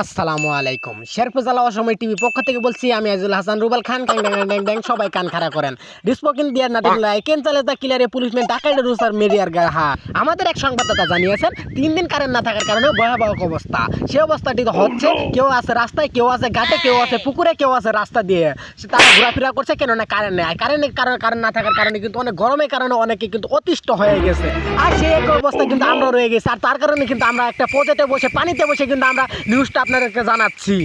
আসসালামু আলাইকুম। শেরফুজালা অসময় টিভি পক্ষ থেকে বলছি আমি আজুল হাসান রুবেল খান ক্যাং ড্যাং ড্যাং ড্যাং সবাই কান খাড়া করেন। ডিসপোকিন দিয়ার না দিন লাই কেন চালে তা কিলারে পুলিশম্যান ডাকাইড রুসার মিডিয়ার গাহা আমাদের এক সংবাদদাতা জানিয়েছেন তিন দিন কারেন্ট না থাকার কারণে ভয়াবহ অবস্থা। সে অবস্থাটি তো হচ্ছে কেউ আছে রাস্তায় কেউ আছে ঘাটে কেউ আছে পুকুরে কেউ আছে রাস্তা দিয়ে। সে তারা ঘোরাফেরা করছে কেননা কারেন্ট নেই। কারেন্টের কারণে কারেন্ট না থাকার কারণে কিন্তু অনেক গরমের কারণে অনেকে কিন্তু অতিষ্ঠ হয়ে গেছে। আর সেই এক অবস্থা কিন্তু আমরা রয়ে গেছি। আর তার কারণে কিন্তু আমরা একটা প্রজেক্টে বসে পানিতে বসে কিন্তু আমরা নিউজটা আপনাদেরকে জানাচ্ছি।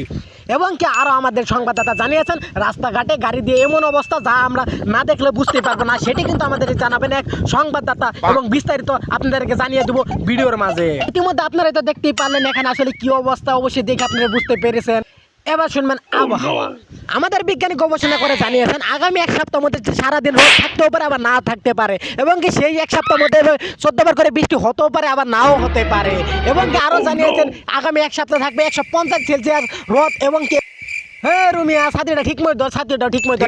এবং কি আরও আমাদের সংবাদদাতা জানিয়েছেন, রাস্তাঘাটে গাড়ি দিয়ে এমন অবস্থা যা আমরা না দেখলে বুঝতে পারব না, সেটি কিন্তু আমাদের জানাবেন এক সংবাদদাতা এবং বিস্তারিত আপনাদেরকে জানিয়ে দেবো ভিডিওর মাঝে। ইতিমধ্যে আপনারা তো দেখতেই পারলেন এখানে আসলে কি অবস্থা, অবশ্যই দেখে আপনারা বুঝতে পেরেছেন। এবার শুনবেন আবহাওয়া। আমাদের বিজ্ঞানী গবেষণা করে জানিয়েছেন আগামী এক সপ্তাহ মধ্যে সারাদিন রোদ থাকতেও পারে আবার না থাকতে পারে। এবং কি সেই এক সপ্তাহ মধ্যে চোদ্দবার করে বৃষ্টি হতেও পারে আবার নাও হতে পারে। এবং কি আরও জানিয়েছেন আগামী এক সপ্তাহ থাকবে একশো পঞ্চাশ সেলসিয়াস রোদ এবং কি হ্যাঁ রুমিয়া ছাত্রীটা ঠিক মতো ছাতিটা ঠিক মতো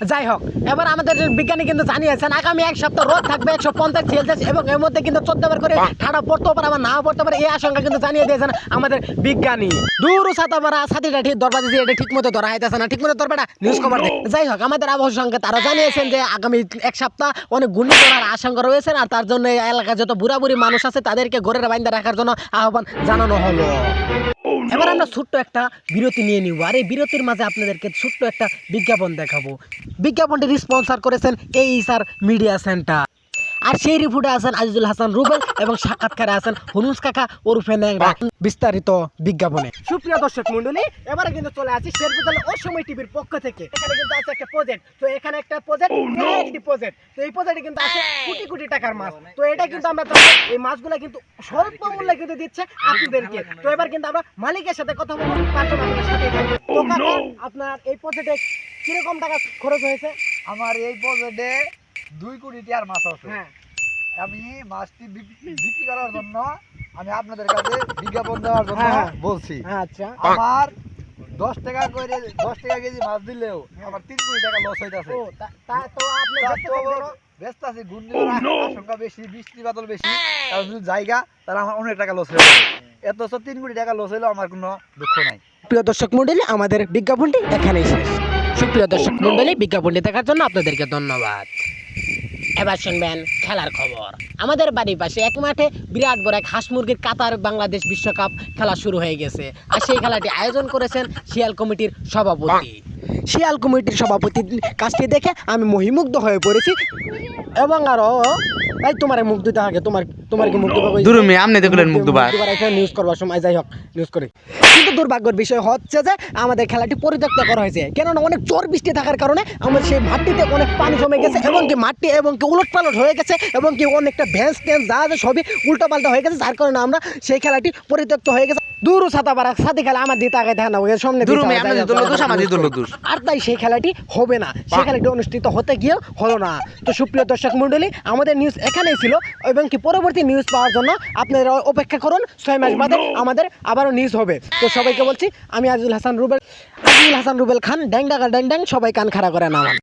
যাই হোক এবার আমাদের বিজ্ঞানী কিন্তু জানিয়েছেন আগামী এক সপ্তাহ রোদ থাকবে একশো পঞ্চাশ সেলসিয়াস এবং এর মধ্যে কিন্তু চোদ্দ বার করে ঠান্ডা পড়তেও পারে আবার নাও পড়তে পারে এই আশঙ্কা কিন্তু জানিয়ে দিয়েছেন আমাদের বিজ্ঞানী। দূর ছাতা মারা ছাতিটা ঠিক দরবার দিয়ে এটা ঠিক মতো ধরা হইতেছে না ঠিক মতো ধরবে না নিউজ খবর যাই হোক আমাদের আবহাওয়া সংকেত তারা জানিয়েছেন যে আগামী এক সপ্তাহ অনেক ঘূর্ণিঝড়ের আশঙ্কা রয়েছে আর তার জন্য এই এলাকায় যত বুড়া বুড়ি মানুষ আছে তাদেরকে ঘরের বাইন্দা রাখার জন্য আহ্বান জানানো হলো। এবার আমরা ছোট্ট একটা বিরতি নিয়ে নিব। আর এই বিরতির মাঝে আপনাদেরকে ছোট্ট একটা বিজ্ঞাপন দেখাবো। বিজ্ঞাপনটি স্পন্সর করেছেন এই আর মিডিয়া সেন্টার আর সেই রিপোর্টে আছেন আজিজুল হাসান রুবেল এবং সাক্ষাৎকারে আছেন হনুস কাকা ওরফে ন্যাংরা। বিস্তারিত বিজ্ঞাপনে। সুপ্রিয় দর্শক মন্ডলী এবারে কিন্তু চলে আসি শেরপুতাল অসময় টিভির পক্ষ থেকে। এখানে কিন্তু আছে একটা প্রজেক্ট তো এখানে একটা প্রজেক্ট একটি প্রজেক্ট তো এই প্রজেক্টে কিন্তু আছে কোটি কোটি টাকার মাছ। তো এটা কিন্তু আমরা এই মাছগুলো কিন্তু স্বল্প মূল্যে কিন্তু দিচ্ছে আপনাদেরকে। তো এবার কিন্তু আমরা মালিকের সাথে কথা বলব পাঁচজন আপনাদের সাথে। তো কাকা আপনার এই প্রজেক্টে কীরকম টাকা খরচ হয়েছে? আমার এই প্রজেক্টে দুই কোটি টিয়ার মাছ আছে। হ্যাঁ। আমি মাছটি বিক্রি করার জন্য আমি আপনাদের কাছে বিজ্ঞাপন দেওয়ার জন্য হ্যাঁ, হ্যাঁ। বলছি। আচ্ছা। আমার দশ টাকা করে দশ টাকা কেজি মাছ দিলেও আমার তিন কোটি টাকা লস হইতাছে। তার? ব্যস্ত আছি ঘূর্ণিঝড় আশঙ্কা বেশি বৃষ্টি বাদল বেশি জায়গা তাহলে আমার অনেক টাকা লস হয়ে এত তো তিন কোটি টাকা লস হইলেও আমার কোনো দুঃখ নাই। প্রিয় দর্শক মন্ডলী আমাদের বিজ্ঞাপনটি এখানেই শেষ। সুপ্রিয় দর্শক মন্ডলী বিজ্ঞাপনটি দেখার জন্য আপনাদেরকে ধন্যবাদ। এবার শুনবেন খেলার খবর। আমাদের বাড়ির পাশে এক মাঠে বিরাট বড় এক হাঁস মুরগির কাতার বাংলাদেশ বিশ্বকাপ খেলা শুরু হয়ে গেছে। আর সেই খেলাটি আয়োজন করেছেন শিয়াল কমিটির সভাপতি। শিয়াল কমিটির সভাপতির কাজটি দেখে আমি মহিমুগ্ধ হয়ে পড়েছি এবং আরও এই তোমার মুখ আগে তোমার তোমার কি মুখ দুবা দূর আপনি দেখলেন মুখ দুবা এখানে নিউজ করবার সময় যাই হোক নিউজ করি। কিন্তু দুর্ভাগ্যের বিষয় হচ্ছে যে আমাদের খেলাটি পরিত্যক্ত করা হয়েছে। কেননা অনেক চোর বৃষ্টি থাকার কারণে আমাদের সেই মাটিতে অনেক পানি জমে গেছে এবং কি মাটি এবং কি উলট পালট হয়ে গেছে এবং কি অনেকটা ভ্যান্স ট্যান্স যা আছে সবই উল্টো পাল্টা হয়ে গেছে যার কারণে আমরা সেই খেলাটি পরিত্যক্ত হয়ে গেছে। দূর ছাতা পারা সাথে খেলা আমার দিতে আগে দেখা না ওই সামনে দূর দল দোষ, দল দোষ। আর তাই সেই খেলাটি হবে না। সেই খেলাটি অনুষ্ঠিত হতে গিয়ে হলো না। তো সুপ্রিয় দর্শক মণ্ডলী আমাদের নিউজ এখানেই ছিল এবং কি পরবর্তী নিউজ পাওয়ার জন্য আপনারা অপেক্ষা করুন ছয় মাস বাদে আমাদের আবারও নিউজ হবে। তো সবাইকে বলছি আমি আজিজুল হাসান রুবেল আজিজুল হাসান রুবেল খান ড্যাং ডাকা ড্যাং ড্যাং সবাই কান খাড়া করে নামান।